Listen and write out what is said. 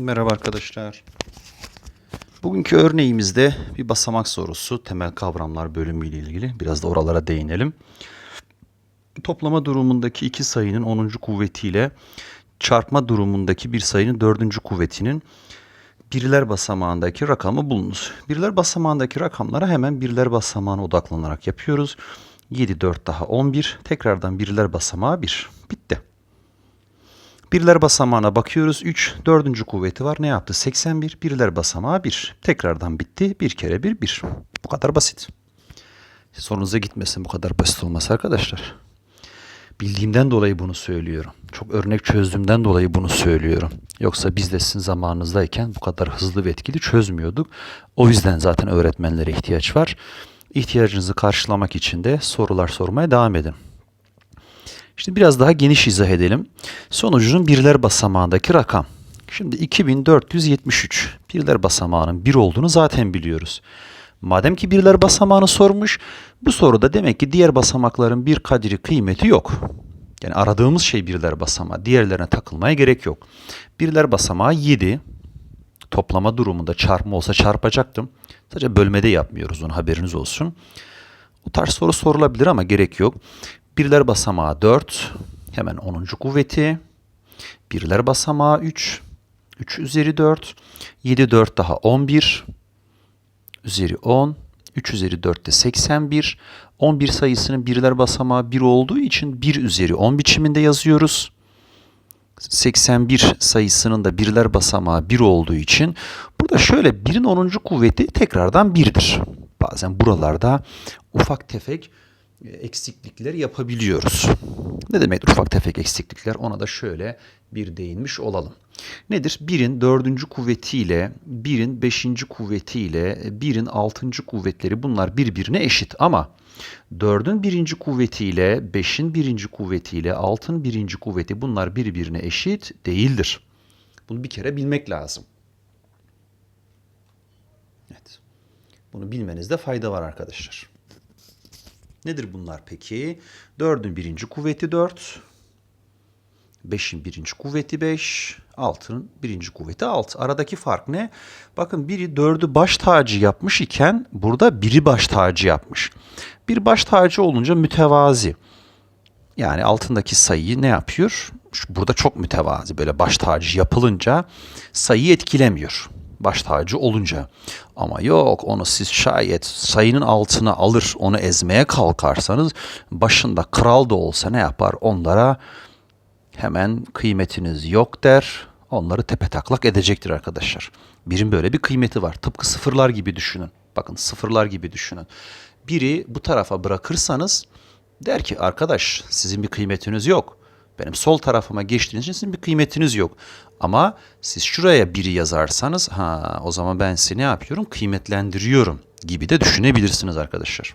Merhaba arkadaşlar. Bugünkü örneğimizde bir basamak sorusu, temel kavramlar bölümüyle ilgili. Biraz da oralara değinelim. Toplama durumundaki iki sayının 10. kuvvetiyle çarpma durumundaki bir sayının 4. kuvvetinin birler basamağındaki rakamı bulunuz. Birler basamağındaki rakamlara hemen birler basamağına odaklanarak yapıyoruz. 7, 4 daha 11. Tekrardan birler basamağı 1. Bitti. Birler basamağına bakıyoruz. 3, dördüncü kuvveti var. Ne yaptı? 81. Birler basamağı 1. Tekrardan bitti. Bir kere 1, 1. Bu kadar basit. Sorunuza gitmesin bu kadar basit olması arkadaşlar. Bildiğimden dolayı bunu söylüyorum. Çok örnek çözdüğümden dolayı bunu söylüyorum. Yoksa biz de sizin zamanınızdayken bu kadar hızlı ve etkili çözmüyorduk. O yüzden zaten öğretmenlere ihtiyaç var. İhtiyacınızı karşılamak için de sorular sormaya devam edin. Şimdi biraz daha geniş izah edelim. Sonucunun birler basamağındaki rakam. Şimdi 2473 birler basamağının 1 olduğunu zaten biliyoruz. Madem ki birler basamağını sormuş, bu soruda demek ki diğer basamakların bir kadri kıymeti yok. Yani aradığımız şey birler basamağı. Diğerlerine takılmaya gerek yok. Birler basamağı 7. Toplama durumunda çarpma olsa çarpacaktım. Sadece bölmede yapmıyoruz onu haberiniz olsun. O tarz soru sorulabilir ama gerek yok. Birler basamağı 4. Hemen 10. kuvveti. Birler basamağı 3. 3 üzeri 4. 7 4 daha 11. Üzeri 10. 3 üzeri 4 de 81. 11 sayısının birler basamağı 1 olduğu için 1 üzeri 10 biçiminde yazıyoruz. 81 sayısının da birler basamağı 1 olduğu için burada şöyle 1'in 10. kuvveti tekrardan 1'dir. Bazen buralarda ufak tefek e, eksiklikler yapabiliyoruz. Ne demek ufak tefek eksiklikler? Ona da şöyle bir değinmiş olalım. Nedir? 1'in 4. kuvvetiyle, 1'in 5. kuvvetiyle, 1'in 6. kuvvetleri bunlar birbirine eşit ama 4'ün 1. kuvvetiyle, 5'in 1. kuvvetiyle, 6'ın 1. kuvveti bunlar birbirine eşit değildir. Bunu bir kere bilmek lazım. Evet. Bunu bilmenizde fayda var arkadaşlar. Nedir bunlar peki? 4'ün birinci kuvveti 4. 5'in birinci kuvveti 5. 6'nın birinci kuvveti 6. Aradaki fark ne? Bakın biri 4'ü baş tacı yapmış iken burada biri baş tacı yapmış. Bir baş tacı olunca mütevazi. Yani altındaki sayıyı ne yapıyor? Burada çok mütevazi böyle baş tacı yapılınca sayıyı etkilemiyor. Baş tacı olunca. Ama yok onu siz şayet sayının altına alır onu ezmeye kalkarsanız başında kral da olsa ne yapar? Onlara hemen kıymetiniz yok der. Onları tepe taklak edecektir arkadaşlar. Birin böyle bir kıymeti var. Tıpkı sıfırlar gibi düşünün. Bakın sıfırlar gibi düşünün. Biri bu tarafa bırakırsanız der ki arkadaş sizin bir kıymetiniz yok. Benim sol tarafıma geçtiğiniz için sizin bir kıymetiniz yok. Ama siz şuraya biri yazarsanız ha o zaman ben sizi ne yapıyorum? Kıymetlendiriyorum gibi de düşünebilirsiniz arkadaşlar.